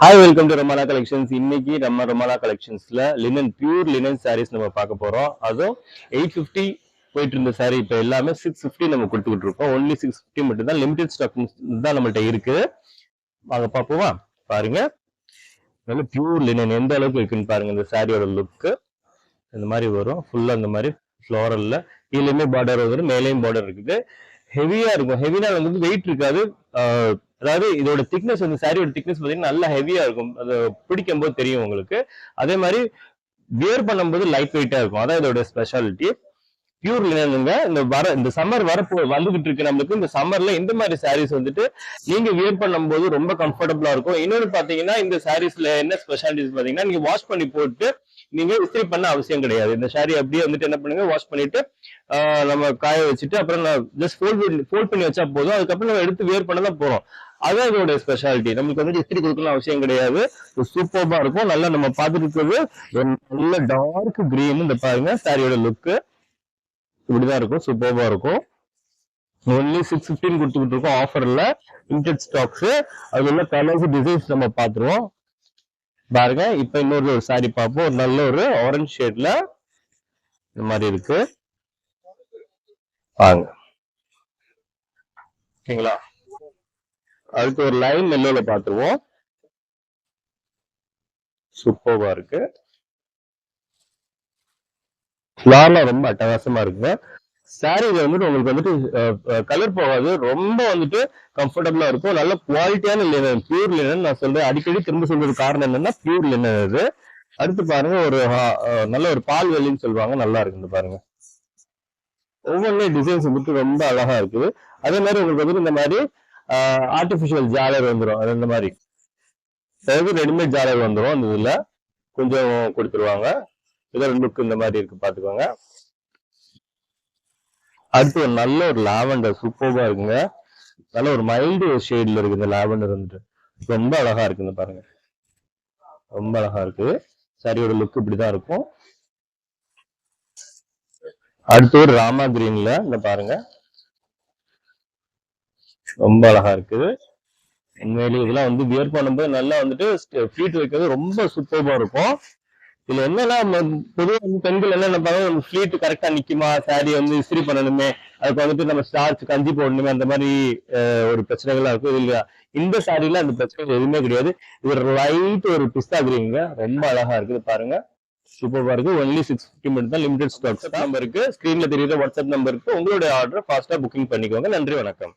Hi welcome to Ramala collections இன்னைக்கு நம்ம ரமாலா கலெக்ஷன்ஸ்ல லினன் பியூர் லினன் சாரீஸ் நம்ம பார்க்க போறோம். அதுவும் எயிட் ஃபிஃப்டி போயிட்டு இருந்த சாரி இப்போ எல்லாமே சிக்ஸ் ஃபிஃப்டி நம்ம கொடுத்துக்கிட்டு இருக்கோம். ஒன்லி சிக்ஸ் ஃபிஃப்டி மட்டும் தான் லிமிடெட் ஸ்டாக் தான் நம்மள்ட்ட இருக்கு. வாங்க பார்ப்போமா? பாருங்க. நல்ல பியூர் லினன் எந்த அளவுக்கு இருக்குன்னு பாருங்க. இந்த சாரியோட லுக்கு இந்த மாதிரி வரும். ஃபுல்லா இந்த மாதிரி ஃப்ளோரல்ல கீழேயுமே பார்டர் வரும் மேலேயும் பார்டர் இருக்குது. ஹெவியா இருக்கும். ஹெவினா வந்து வெயிட் இருக்காது. அதாவது இதோட திக்னஸ் வந்து சாரியோட திக்னஸ் பார்த்தீங்கன்னா நல்லா ஹெவியா இருக்கும். அது பிடிக்கும் போது தெரியும் உங்களுக்கு. அதே மாதிரி வியர் பண்ணும்போது லைட் வெயிட்டா இருக்கும். அதான் இதோட ஸ்பெஷாலிட்டி பியூர் லினனுங்க இந்த வர இந்த சம்மர் வரப்போ வந்துகிட்டு இருக்கு நம்மளுக்கு. இந்த சம்மர்ல இந்த மாதிரி சாரீஸ் வந்துட்டு நீங்க வியர் பண்ணும்போது ரொம்ப கம்ஃபர்டபுளா இருக்கும். இன்னொன்று பாத்தீங்கன்னா இந்த சாரீஸ்ல என்ன ஸ்பெஷாலிட்டிஸ் பாத்தீங்கன்னா நீங்க வாஷ் பண்ணி போட்டு நீங்க இஸ்திரி பண்ண அவசியம் கிடையாது. இந்த சாரி அப்படியே வந்துட்டு என்ன பண்ணுங்க வாஷ் பண்ணிட்டு நம்ம காய வச்சுட்டு அப்புறம் ஜஸ்ட் ஃபோல்ட் பண்ணி ஃபோல்ட் பண்ணி வச்சா போதும். அதுக்கப்புறம் நம்ம எடுத்து வியர் பண்ண தான் போறோம். அதான் இதோட ஸ்பெஷாலிட்டி நமக்கு வந்து இஸ்திரி கொடுக்கணும் அவசியம் கிடையாது. சூப்பர்பா இருக்கும். நல்லா நம்ம பார்த்துட்டு இருக்கிறது. நல்ல டார்க் கிரீன் இந்த பாருங்க சாரியோட லுக்கு இப்படிதான் இருக்கும் சூப்பர்பா இருக்கும். ஒன்லி சிக்ஸ் ஃபிஃப்டின் கொடுத்துக்கிட்டு இருக்கோம் ஆஃபர்ல லிமிடெட் ஸ்டாக்ஸ் அது உள்ள கலர்ஸ் டிசைன்ஸ் நம்ம பார்த்துருவோம். பாருங்க இப்ப இன்னொரு ஒரு சாரி பார்ப்போம். ஒரு நல்ல ஒரு ஆரஞ்சு ஷேட்ல இந்த மாதிரி இருக்கு. வாங்க. ஓகேங்களா? அடுத்து ஒரு லைன் மெல்லோல பாத்துருவோம் சூப்பர்வா இருக்கு. ஃபிளார்லாம் ரொம்ப அட்டகாசமா இருக்குங்க. சாரீல வந்துட்டு உங்களுக்கு வந்துட்டு கலர் போகாது. ரொம்ப வந்துட்டு கம்ஃபர்டபுளா இருக்கும். நல்ல குவாலிட்டியான லினன் பியூர் லினன் நான் சொல்றேன். அடிக்கடி திரும்ப சொல்றது காரணம் என்னன்னா பியூர் லினன் அது. அடுத்து பாருங்க ஒரு ஹா- நல்ல ஒரு பால் வெள்ளின்னு சொல்லுவாங்க. நல்லா இருக்கு பாருங்க. ஒவ்வொன்றும் டிசைன்ஸ் வந்துட்டு ரொம்ப அழகா இருக்குது. அதே மாதிரி உங்களுக்கு வந்துட்டு இந்த மாதிரி ஆர்டிபிஷியல் ஜாலர் வந்துடும் அது இந்த மாதிரி. அதாவது ரெடிமேட் ஜாலர் வந்துடும் அந்த இதுல. கொஞ்சம் கொடுத்துருவாங்க. இதோட லுக் இந்த மாதிரி இருக்கு பாத்துக்கோங்க அடுத்து ஒரு நல்ல ஒரு லாவெண்டர் சூப்பர்வா இருக்குங்க. நல்ல ஒரு மைல்டு ஷேட்ல இருக்கு இந்த லாவெண்டர் வந்துட்டு. ரொம்ப அழகா இருக்கு இந்த பாருங்க. ரொம்ப அழகா இருக்கு. சாரியோட லுக் இப்படிதான் இருக்கும். அடுத்து ஒரு ராமா கிரீன்ல இந்த பாருங்க. ரொம்ப அழகா இருக்குது உண்மையிலேயே இதெல்லாம் வந்து வியர் பண்ணும்போது நல்லா வந்துட்டு ஃபிளீட் வைக்கிறது ரொம்ப சூப்பர்பா இருக்கும். இதுல என்னன்னா பொதுவாக வந்து பெண்கள் என்ன நினைப்பாங்க ஃபிளீட் கரெக்டா நிக்குமா சாரி வந்து இஸ்திரி பண்ணணுமே அதுக்கு வந்துட்டு நம்ம ஸ்டார்ச் கஞ்சி போடணுமே அந்த மாதிரி ஒரு பிரச்சனைகள்லாம் இருக்கும். இல்லையா? இந்த சாரில அந்த பிரச்சனை எதுவுமே கிடையாது. இது லைட் ஒரு பிஸ்தா கிரீங்க ரொம்ப அழகா இருக்குது பாருங்க. சூப்பராக இருக்கு. ஒன்லி சிக்ஸ் ஃபிஃப்டி மட்டும் தான் லிமிடெட் ஸ்டாக்ஸ் நம்பருக்கு இருக்கு. ஸ்கிரீன்ல தெரியுற வாட்ஸ்அப் நம்பருக்கு உங்களுடைய ஆர்டர் ஃபாஸ்டா புக்கிங் பண்ணிக்கோங்க. நன்றி வணக்கம்.